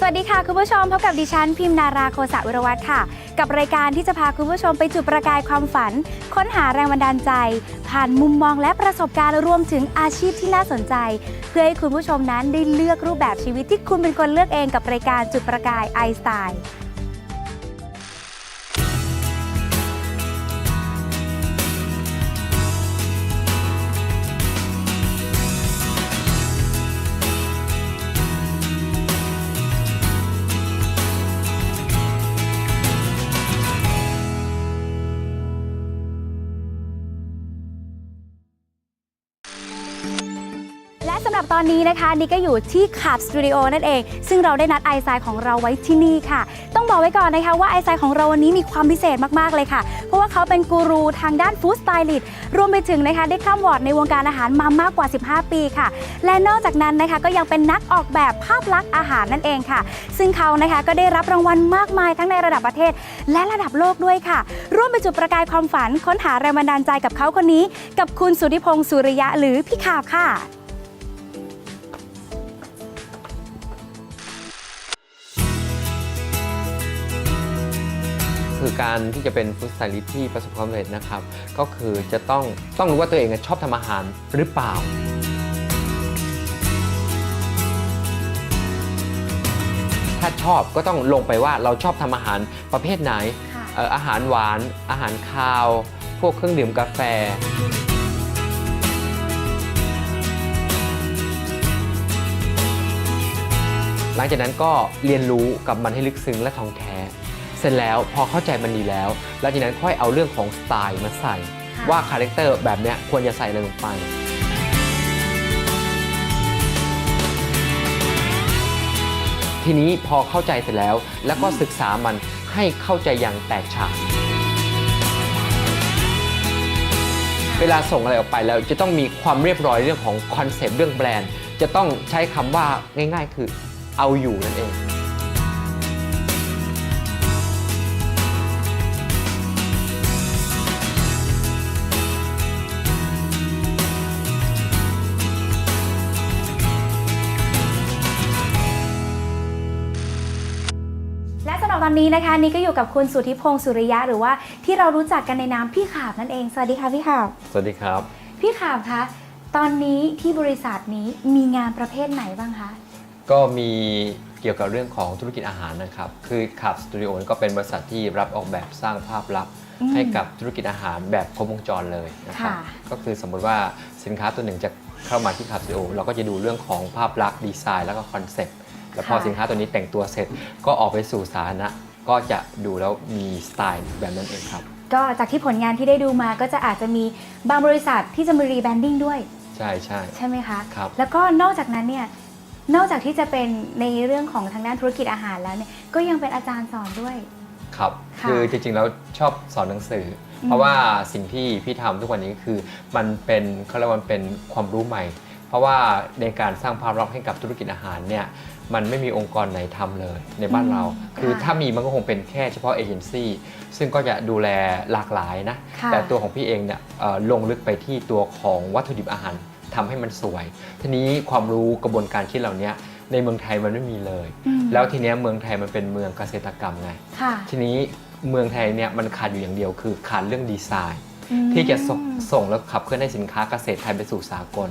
สวัสดีค่ะ คุณผู้ชมพบกับดิฉันพิมนาราโคสะวิรวัตรค่ะ กับรายการที่จะพาคุณผู้ชมไปจุดประกายความฝัน ค้นหาแรงบันดาลใจ ผ่านมุมมองและประสบการณ์รวมถึงอาชีพที่น่าสนใจ เพื่อให้คุณผู้ชมนั้นได้เลือกรูปแบบชีวิตที่คุณเป็นคนเลือกเองกับรายการจุดประกายไอสไตล์ ตอนนี้นะคะนี่ก็อยู่ที่ขับสตูดิโอนั่นเอง ซึ่งเราได้นัดไอซายของเราไว้ที่นี่ค่ะ ต้องบอกไว้ก่อนนะคะว่าไอซายของเราวันนี้มีความพิเศษมากๆเลยค่ะ เพราะว่าเขาเป็นกูรูทางด้านฟู้ดสไตลิสต์รวมไปถึงนะคะได้ข้ามวอร์ดในวงการอาหารมามากกว่า 15 ปีค่ะ และนอกจากนั้นนะคะก็ยังเป็นนักออกแบบภาพลักษณ์อาหารนั่นเองค่ะ ซึ่งเขานะคะก็ได้รับรางวัลมากมายทั้งในระดับประเทศ และระดับโลกด้วยค่ะ ร่วมไปจุดประกายความฝันค้นหาแรงบันดาลใจกับเขาคนนี้ กับคุณสุธิพงศ์สุริยะหรือพี่ข่าวค่ะ คือการที่จะเป็นฟู้ดสไตลิสต์ที่ประสบความสำเร็จนะครับ ก็คือจะต้องต้องรู้ว่าตัวเองชอบทำอาหารหรือเปล่า ถ้าชอบก็ต้องลงไปว่าเราชอบทำอาหารประเภทไหนค่ะเอ่ออาหารหวาน อาหารคาว พวกเครื่องดื่มกาแฟหลังจากนั้นก็เรียนรู้กับมันให้ลึกซึ้งและท่องแท้ เสร็จแล้วพอเข้าใจมันดีแล้วหลังจากนั้นค่อยเอาเรื่องของสไตล์มาใส่ค่ะว่าคาแรคเตอร์แบบเนี้ยควรจะใส่อะไรลงไป ทีนี้พอเข้าใจเสร็จแล้ว แล้วก็ศึกษามันให้เข้าใจอย่างแตกฉานเวลาส่งอะไรออกไปแล้วจะต้องมีความเรียบร้อยเรื่องของคอนเซปต์เรื่องแบรนด์ จะต้องใช้คำว่าง่ายๆ คือเอาอยู่นั่นเอง ตอนนี้นะคะนี่ก็อยู่กับคุณสุทธิพงศ์สุริยะหรือว่าที่เรารู้จักกันในนามพี่ขาบนั่นเอง สวัสดีค่ะพี่ขาบ สวัสดีครับ พี่ขาบคะตอนนี้ที่บริษัทนี้มีงานประเภทไหนบ้างคะ ก็มีเกี่ยวกับเรื่องของธุรกิจอาหารนะครับ คือขับสตูดิโอก็เป็นบริษัทที่รับออกแบบสร้างภาพลักษณ์อืมให้กับธุรกิจอาหารแบบครบวงจรเลยนะครับค่ะก็คือสมมุติว่าสินค้าตัวหนึ่งจะเข้ามาที่ขับสตูดิโอเราก็จะดูเรื่องของภาพลักษณ์ดีไซน์แล้วก็คอนเซ็ปต์ แล้วพอสินค้าตัวนี้แต่งตัวเสร็จก็ออกไปสู่สาธารณะก็จะดูแล้วมีสไตล์แบบนั้นเองครับ ก็จากที่ผลงานที่ได้ดูมาก็จะอาจจะมีบางบริษัทที่จะมีรีแบรนดิ้งด้วยใช่ใช่ใช่ไหมคะ ครับ แล้วก็นอกจากนั้นเนี่ยนอกจากที่จะเป็นในเรื่องของทางด้านธุรกิจอาหารแล้วเนี่ยก็ยังเป็นอาจารย์สอนด้วย ครับค่ะคือจริงๆแล้วชอบสอนหนังสืออมเพราะว่าสิ่งที่พี่ทำทุกวันนี้ก็คือมันเป็นเขาเรียกว่ามันเป็นความรู้ใหม่ เพราะว่าในการสร้างภาพลักษณ์ให้กับธุรกิจอาหารเนี่ยมันไม่มีองค์กรไหนทำเลย ในบ้านเรา คือถ้ามีมันก็คงเป็นแค่เฉพาะเอเจนซี่ซึ่งก็จะดูแลหลากหลายนะค่ะแต่ตัวของพี่เองเนี่ยเอ่อลงลึกไปที่ตัวของวัตถุดิบอาหารทำให้มันสวย ทีนี้ความรู้กระบวนการคิดเหล่านี้ในเมืองไทยมันไม่มีเลยอืมแล้วทีเนี้ยเมืองไทยมันเป็นเมืองเกษตรกรรมไงค่ะทีนี้เมืองไทยเนี่ยมันขาดอยู่อย่างเดียวคือขาดเรื่องดีไซน์อืมที่จะส่งส่งแล้วขับเคลื่อนให้สินค้าเกษตรไทยไปสู่สากล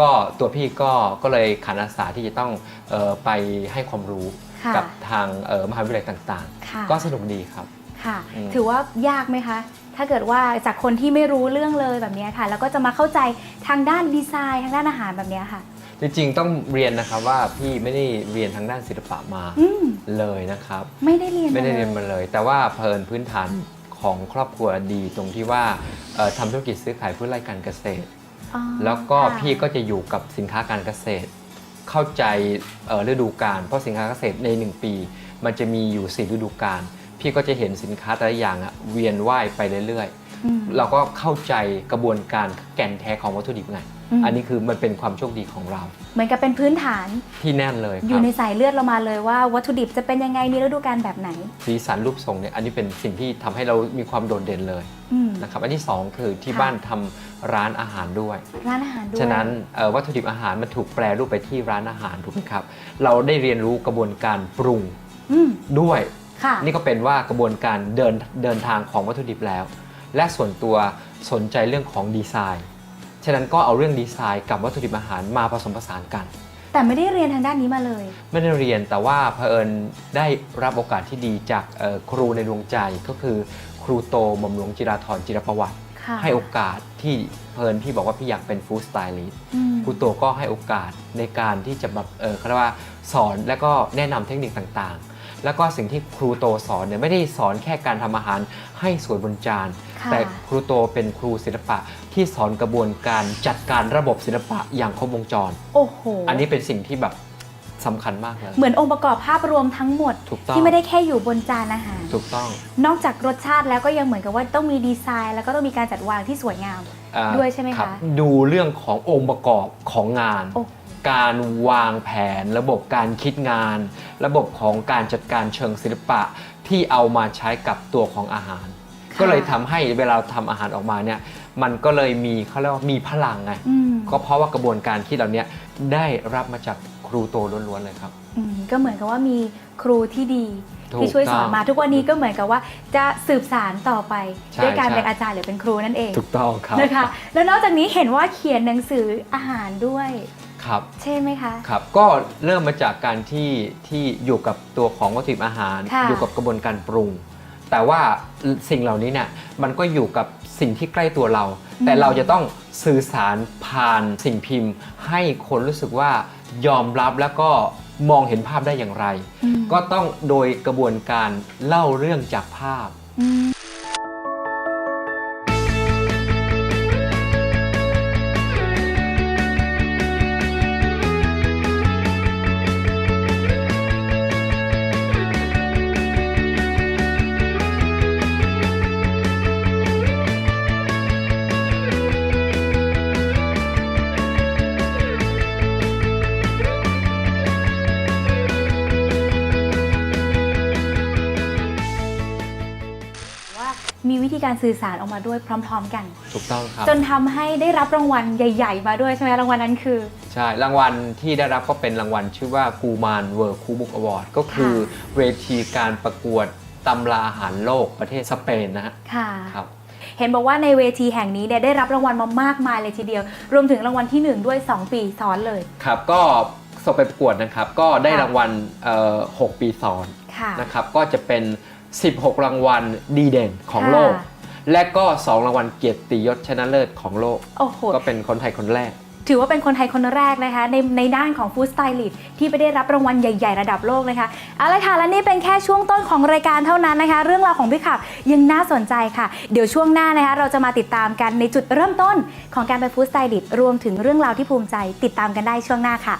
ก็ตัวพี่ก็ก็เลยขันอาสาที่จะต้องเออไปให้ความรู้ค่ะกับทางเอ่อมหาวิทยาลัยต่างค่ะ ๆ ก็สนุกดีครับ ค่ะ อืม ถือว่ายากไหมคะ ถ้าเกิดว่าจากคนที่ไม่รู้เรื่องเลยแบบเนี้ยค่ะ แล้วก็จะมาเข้าใจทางด้านดีไซน์ทางด้านอาหารแบบเนี้ยค่ะ จริงๆต้องเรียนนะครับว่าพี่ไม่ได้เรียนทางด้านศิลปะมาอืม เลยนะครับ ไม่ได้เรียนไม่ได้ลเรียนมาเลย แต่ว่าเพลินพื้นฐานของครอบครัวดีตรงที่ว่าเอ่อทำธุรกิจซื้อขายพืชไร่การเกษตรอ๋อ แล้วก็ค่ะพี่ก็จะอยู่กับสินค้าการเกษตร เข้าใจเอ่อฤดูกาลเพราะสินค้าเกษตรใน 1 ปี มันจะมีอยู่ 4 ฤดูกาลพี่ก็จะเห็นสินค้าแต่ละอย่างอะเวียนว่ายไปเรื่อยอืม เราก็เข้าใจกระบวนการแก่นแท้ของวัตถุดิบไง อืม อันนี้คือมันเป็นความโชคดีของเราเหมือนกับเป็นพื้นฐานที่แน่นเลยคอรัยู่บในสายเลือดเรามาเลยว่าวัตถุดิบจะเป็นยังไงมีฤดูกาลแบบไหน สีสันรูปทรงเนี่ยอันนี้เป็นสิ่งที่ทำให้เรามีความโดดเด่นเลยอืม นะครับอันที่2คือที่ค่ะ บ้านทำร้านอาหารด้วย ร้านอาหารด้วย ฉะนั้นเอ่อวัตถุดิบอาหารมันถูกแปรรูปไปที่ร้านอาหารถูกไหมครับ เราได้เรียนรู้กระบวนการปรุงอืมด้วย ค่ะ นี่ก็เป็นว่ากระบวนการเดินเดินทางของวัตถุดิบแล้ว และส่วนตัวสนใจเรื่องของดีไซน์ฉะนั้นก็เอาเรื่องดีไซน์กับวัตถุดิบอาหารมาผสมผสานกัน แต่ไม่ได้เรียนทางด้านนี้มาเลย ไม่ได้เรียนแต่ว่าเผอิญได้รับโอกาสที่ดีจากเอ่อครูในดวงใจก็คือ ครูโตหม่อมหลวงจิราธรจิรประวัติค่ะให้โอกาสที่เพลินพี่บอกว่าพี่อยากเป็นฟู้ดสไตลิสต์อืมครูโตก็ให้โอกาสในการที่จะแบบเออเขาเรียกว่าสอนและก็แนะนำเทคนิคต่างๆ แล้วก็สิ่งที่ครูโตสอนเนี่ยไม่ได้สอนแค่การทำอาหารให้สวยบนจานค่ะแต่ครูโตเป็นครูศิลปะที่สอนกระบวนการจัดการระบบศิลปะอย่างครบวงจร โอ้โห อันนี้เป็นสิ่งที่แบบ สำคัญมากเลยเหมือนองค์ประกอบภาพรวมทั้งหมด ถูกต้องที่ไม่ได้แค่อยู่บนจานอาหาร ถูกต้องนอกจากรสชาติแล้วก็ยังเหมือนกับว่าต้องมีดีไซน์ แล้วก็ต้องมีการจัดวางที่สวยงาม อ่าด้วยใช่ไหมคะ รับดูเรื่องขององค์ประกอบของงาน โอ้ การวางแผน ระบบการคิดงาน ระบบของการจัดการเชิงศิลปะที่เอามาใช้กับตัวของอาหาร ค่ะ ก็เลยทำให้เวลาทำอาหารออกมาเนี่ยมันก็เลยมีเขาเรียกว่ามีพลังไงอืม ก็เพราะว่ากระบวนการคิดเหล่านี้ได้รับมาจาก ครูโตล้วนๆเลยครับ อืมก็เหมือนกับว่ามีครูที่ดีถูกที่ช่วยสอนต้องมาทุกวันนี้ก็เหมือนกับว่าจะสืบสารต่อไปใช่ด้วยการใช่ เป็นอาจารย์หรือเป็นครูนั่นเองถูกต้องครับนะคะ แล้วนอกจากนี้เห็นว่าเขียนหนังสืออาหารด้วย ครับใช่ไหมคะ ครับ ก็เริ่มมาจากการที่ที่อยู่กับตัวของวัตถุดิบอาหาร ค่ะ อยู่กับกระบวนการปรุง แต่ว่าสิ่งเหล่านี้เนี่ยมันก็อยู่กับสิ่งที่ใกล้ตัวเรา แต่เราจะต้องสื่อสารผ่านสิ่งพิมพ์ ให้คนรู้สึกว่า ยอมรับแล้วก็มองเห็นภาพได้อย่างไรอืมก็ต้องโดยกระบวนการเล่าเรื่องจากภาพ มว่ามีวิธีการสื่อสารออกมาด้วยพร้อม ๆ กัน ถูกต้องครับ จนทำให้ได้รับรางวัลใหญ่ ๆ มาด้วยใช่ไหมรางวัลนั้นคือ ใช่ รางวัลที่ได้รับก็เป็นรางวัลชื่อว่ากูมานเวิร์คูบุกอวอร์ดก็คือเวทีการประกวดตำราอาหารโลกประเทศสเปนนะฮะค่ะ ครับ เห็นบอกว่าในเวทีแห่งนี้เนี่ยได้รับรางวัลมามากมายเลยทีเดียว รวมถึงรางวัลที่1 ด้วย 2 ปีซ้อนเลย ครับก็ส่งไปประกวดนะครับ ก็ได้ค่ะรางวัลเอ่อ6ปีซ้อนค่ะ นะครับก็จะเป็น 16 รางวัลดีเด่นของโลกค่ะและก็ 2 รางวัลเกียรติยศชนะเลิศของโลกโอ้โหก็เป็นคนไทยคนแรก ถือว่าเป็นคนไทยคนแรกนะคะในในด้านของฟู้ดสไตลิสต์ที่ไปได้รับรางวัลใหญ่ๆ ระดับโลกนะคะเอาละค่ะและนี่เป็นแค่ช่วงต้นของรายการเท่านั้นนะคะ เรื่องราวของพี่ขับยังน่าสนใจค่ะ เดี๋ยวช่วงหน้านะคะเราจะมาติดตามกันในจุดเริ่มต้นของการเป็นฟู้ดสไตลิสต์รวมถึงเรื่องราวที่ภูมิใจติดตามกันได้ช่วงหน้าค่ะ